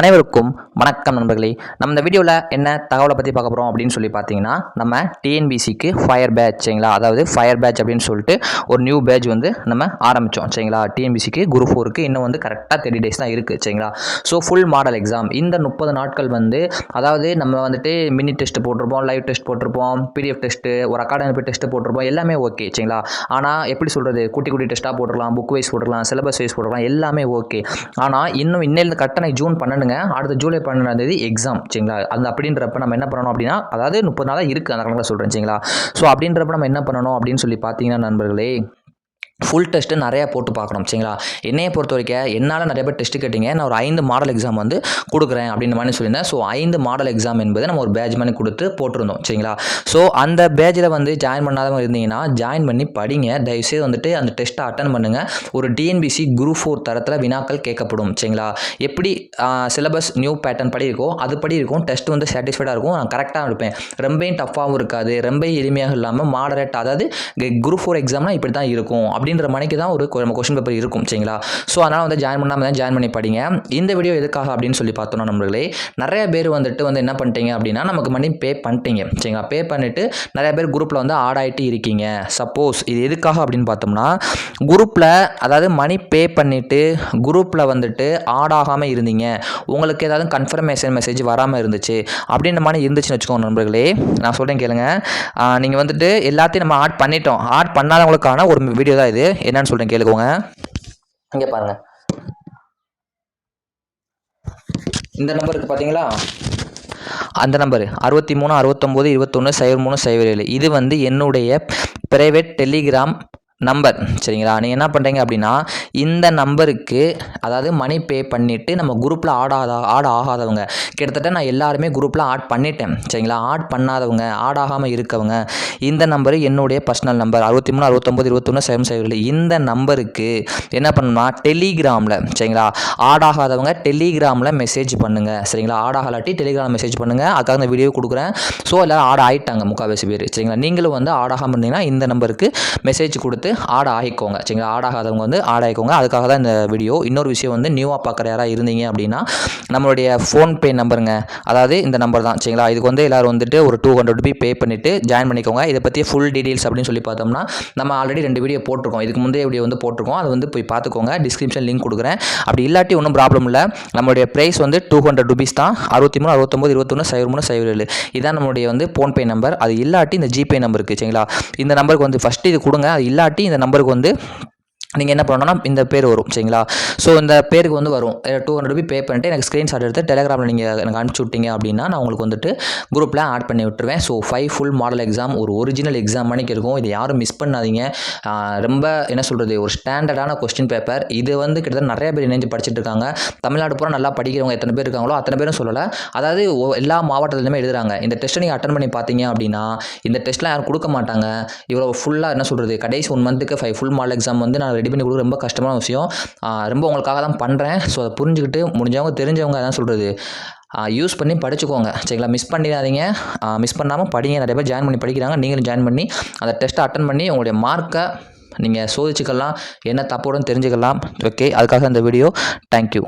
அனைவருக்கும் வணக்கம் நண்பர்களே. நம்ம இந்த வீடியோவில் என்ன தகவலை பற்றி பார்க்க போகிறோம் அப்படின்னு சொல்லி பார்த்தீங்கன்னா நம்ம டிஎன்பிசிக்கு ஃபயர் பேட்ச் சரிங்களா? அதாவது ஃபயர் பேட்ச் அப்படின்னு சொல்லிட்டு ஒரு நியூ பேட்ச் வந்து நம்ம ஆரம்பித்தோம் சரிங்களா? டிஎன்பிசிக்கு குரு ஃபோருக்கு இன்னும் வந்து கரெக்டாக தேர்ட்டி டேஸ் தான் இருக்குது சரிங்களா? ஸோ ஃபுல் மாடல் எக்ஸாம் இந்த முப்பது நாட்கள் வந்து அதாவது நம்ம வந்துட்டு மினி டெஸ்ட் போட்டிருப்போம் லைவ் டெஸ்ட் போட்டிருப்போம் பிடிஎஃப் டெஸ்ட்டு ஒரு அகாடமி டெஸ்ட் போட்டிருப்போம் எல்லாமே ஓகே சரிங்களா? ஆனால் எப்படி சொல்கிறது குட்டி குட்டி டெஸ்ட்டாக போட்டுடலாம் புக் வைஸ் போட்டுடலாம் சிலபஸ் வைஸ் போட்டுடலாம் எல்லாமே ஓகே ஆனால் இன்னும் இன்னிலேருந்து கரெக்டாக ஜூன் பாருங்க அடுத்த ஜூலை பன்னெண்டாம் தேதி எக்ஸாம் சரிங்களா? அந்த அப்படின்றப்ப நம்ம என்ன பண்ணணும் அப்படின்னா அதாவது முப்பது நாளாக இருக்குது அந்த கணக்கில் சொல்கிறேன் சரிங்களா? ஸோ அப்படின்றப்ப நம்ம என்ன பண்ணணும் அப்படின்னு சொல்லி பார்த்தீங்கன்னா நண்பர்களே ஃபுல் டெஸ்ட்டு நிறையா போட்டு பார்க்கணும் சரிங்களா? என்னையை பொறுத்த வரைக்கும் என்னால் நிறைய பேர் டெஸ்ட்டு கேட்டிங்க. நான் ஒரு ஐந்து மாடல் எக்ஸாம் வந்து கொடுக்குறேன் அப்படின்ற மாதிரி சொல்லியிருந்தேன். ஸோ ஐந்து மாடல் எக்ஸாம் என்பது நம்ம ஒரு பேட்ச் பண்ணி கொடுத்து போட்டிருந்தோம் சரிங்களா? ஸோ அந்த பேஜில் வந்து ஜாயின் பண்ணாதவங்க இருந்தீங்கன்னா ஜாயின் பண்ணி படிங்க. தயவுசெய்து வந்துட்டு அந்த டெஸ்ட்டை அட்டன் பண்ணுங்கள் ஒரு டிஎன்பிசி குரூப் ஃபோர் தரத்தில் வினாக்கள் கேட்கப்படும் சரிங்களா? எப்படி சிலபஸ் நியூ பேட்டர்ன் படி இருக்கோ அது படி இருக்கும். டெஸ்ட் வந்து சாட்டிஸ்ஃபைடாக இருக்கும். நான் கரெக்டாக இருப்பேன். ரொம்பவும் டஃப்பாகவும் இருக்காது. ரொம்ப எளிமையாக இல்லாமல் மாடரேட் அதாவது குரூப் ஃபோர் எக்ஸாம்னால் இப்படி தான் இருக்கும். அப்படி அப்படின்ற மணிக்கு தான் ஒரு கொ- நம்ம கொஷின் பேப்பர் இருக்கும் சரிங்களா? ஸோ அதனால் வந்து ஜாயின் பண்ணாமல் தான் ஜாயின் பண்ணி படிங்க. இந்த வீடியோ எதுக்காக அப்படின்னு சொல்லி பார்த்தோம்னா நம்மளே நிறைய பேர் வந்துட்டு வந்து என்ன பண்ணிட்டீங்க அப்படின்னா நமக்கு மணி பே பண்ணிட்டீங்க சரிங்களா? பே பண்ணிவிட்டு நிறைய பேர் குரூப்பில் வந்து ஆட் ஆகிட்டு இருக்கீங்க. சப்போஸ் இது எதுக்காக அப்படின்னு பார்த்தோம்னா குரூப்பில் அதாவது மணி பே பண்ணிவிட்டு குரூப்பில் வந்துட்டு ஆட் ஆகாமல் இருந்தீங்க. உங்களுக்கு ஏதாவது கன்ஃபர்மேஷன் மெசேஜ் வராமல் இருந்துச்சு அப்படின்ற மாதிரி இருந்துச்சுன்னு வச்சுக்கோங்க நண்பர்களே. நான் சொல்கிறேன் கேளுங்க. நீங்கள் வந்துட்டு எல்லாத்தையும் நம்ம ஆட் பண்ணிட்டோம். ஆட் பண்ணாதவங்களுக்கான ஒரு வீடியோ தான் இது. என்னன்னு சொல்கிறேன் கேளுக்கோங்க. இங்கே பாருங்கள் இந்த நம்பருக்கு பார்த்தீங்களா அந்த நம்பர். அறுபத்தி மூணு அறுபத்தொம்போது இருபத்தொன்று சைபர் மூணு சைபர் ஏழு. இது வந்து என்னுடைய ப்ரைவேட் டெலிகிராம் நம்பர் சரிங்களா? நீங்கள் என்ன பண்ணுறீங்க அப்படின்னா இந்த நம்பருக்கு அதாவது மணி பே பண்ணிவிட்டு நம்ம குரூப்பில் ஆட் ஆதா ஆட் ஆகாதவங்க கிட்டத்தட்ட நான் எல்லாருமே குரூப்பில் ஆட் பண்ணிட்டேன். சரிங்களா? ஆட் பண்ணாதவங்க ஆட் ஆகாமல் இருக்கவங்க இந்த நம்பரு என்னுடைய பர்சனல் நம்பர் அறுபத்தி மூணு அறுபத்தொம்போது இருபத்தொன்று செவன் சைபர் இந்த நம்பருக்கு என்ன பண்ணணும்னா டெலிகிராமில் சரிங்களா? ஆட் ஆகாதவங்க டெலிகிராமில் மெசேஜ் பண்ணுங்கள் சரிங்களா? ஆட் ஆகலாட்டி டெலிகிராம் மெசேஜ் பண்ணுங்கள் அதுக்காக இந்த வீடியோ கொடுக்குறேன். ஸோ எல்லோரும் ஆட் ஆகிட்டாங்க முக்கால்வாசி பேர். சரிங்களா? நீங்களும் வந்து ஆட் ஆகாமல் இருந்தீங்கன்னா இந்த நம்பருக்கு மெசேஜ் கொடுத்து ஆட் ஆகிக்கோங்க சரிங்களா? ஆட் ஆகாதவங்க வந்து ஆட் ஆகிக்கோங்க அதுக்காக தான் இந்த வீடியோ இன்னொரு விஷயம் வந்து நியூவாக பார்க்குற யாராக இருந்தீங்க அப்படின்னா நம்மளுடைய ஃபோன்பே நம்பருங்க அதாவது இந்த நம்பர் தான். சரிங்களா? இதுக்கு வந்து எல்லோரும் வந்துட்டு ஒரு டூ ஹண்ட்ரட் ருபி பே பண்ணிவிட்டு ஜாயின் பண்ணிக்கோங்க. இதை பற்றி ஃபுல் டீட்டெயில்ஸ் அப்படின்னு சொல்லி பார்த்தோம்னா நம்ம ஆல்ரெடி ரெண்டு வீடியோ போட்டிருக்கோம். இதுக்கு முந்தைய வீடியோ வந்து போட்டிருக்கோம். அது வந்து போய் பார்த்துக்கோங்க. டிஸ்கிரிப்ஷன் லிங்க் கொடுக்குறேன். அப்படி இல்லாட்டி ஒன்றும் ப்ராப்ளம் இல்லை. நம்மளுடைய ப்ரைஸ் வந்து டூ ஹண்ட்ரட் ருபீஸ் தான். அறுபத்தி மூணு அறுபத்தொம்போது இருபத்தொன்று சைபர் மூணு சைபர் ஏழு. இதான் நம்மளுடைய வந்து ஃபோன்பே நம்பர் அது இல்லாட்டி இந்த ஜிபே நம்பருக்கு சரிங்களா? இந்த நம்பருக்கு வந்து ஃபஸ்ட்டு இது கொடுங்க. அது இல்லாட்டி இந்த நம்பருக்கு வந்து நீங்கள் என்ன பண்ணணும்னா இந்த பேர் வரும் சரிங்களா? ஸோ இந்த பேருக்கு வந்து வரும். டூ ஹண்ட்ரட் ருபி பே பண்ணிட்டு எனக்கு ஸ்க்ரீன்ஷாட் எடுத்து டெலிகிராமில் நீங்கள் எனக்கு அனுப்பிச்சி விட்டீங்க அப்படின்னா நான் உங்களுக்கு வந்துட்டு குரூப்பில் ஆட் பண்ணி விட்டுருவேன். So five full model exam ஒரு ஒரிஜினல் எக்ஸாம் மணிக்கு இருக்கும். இது யாரும் மிஸ் பண்ணாதீங்க. ரொம்ப என்ன சொல்கிறது ஒரு ஸ்டாண்டர்டான கொஸ்டின் பேப்பர் இது வந்து கிட்டத்தட்ட நிறைய பேர் இணைஞ்சு படிச்சுட்டு இருக்காங்க. தமிழ்நாடு பூரா நல்லா படிக்கிறவங்க எத்தனை பேர் இருக்காங்களோ அத்தனை பேரும் சொல்லலை. அதாவது எல்லா மாவட்டத்துலையுமே எழுதுறாங்க. இந்த டெஸ்ட்டை நீங்கள் அட்டன் பண்ணி பார்த்தீங்க அப்படின்னா இந்த டெஸ்ட்லாம் யாரும் கொடுக்க மாட்டாங்க. இவ்வளோ ஃபுல்லாக என்ன சொல்கிறது கடைசி ஒன் மந்த்துக்கு ஃபைவ் ஃபுல் மாடல் எக்ஸாம் வந்து நான் ரெடி பண்ணி கொடுக்க ரொம்ப கஷ்டமான விஷயம். ரொம்ப உங்களுக்காக தான் பண்ணுறேன் ஸோ அதை புரிஞ்சுக்கிட்டு முடிஞ்சவங்க தெரிஞ்சவங்க அதான் சொல்கிறது யூஸ் பண்ணி படிச்சுக்கோங்க. சரிங்களா? மிஸ் பண்ணிடாதீங்க. மிஸ் பண்ணாமல் படிங்க. நிறைய பேர் ஜாயின் பண்ணி படிக்கிறாங்க. நீங்களும் ஜாயின் பண்ணி அந்த டெஸ்ட்டை அட்டன் பண்ணி உங்களுடைய மார்க்கை நீங்கள் சோதிச்சுக்கலாம். என்ன தப்போடன்னு தெரிஞ்சுக்கலாம். ஓகே அதுக்காக இந்த வீடியோ தேங்க்யூ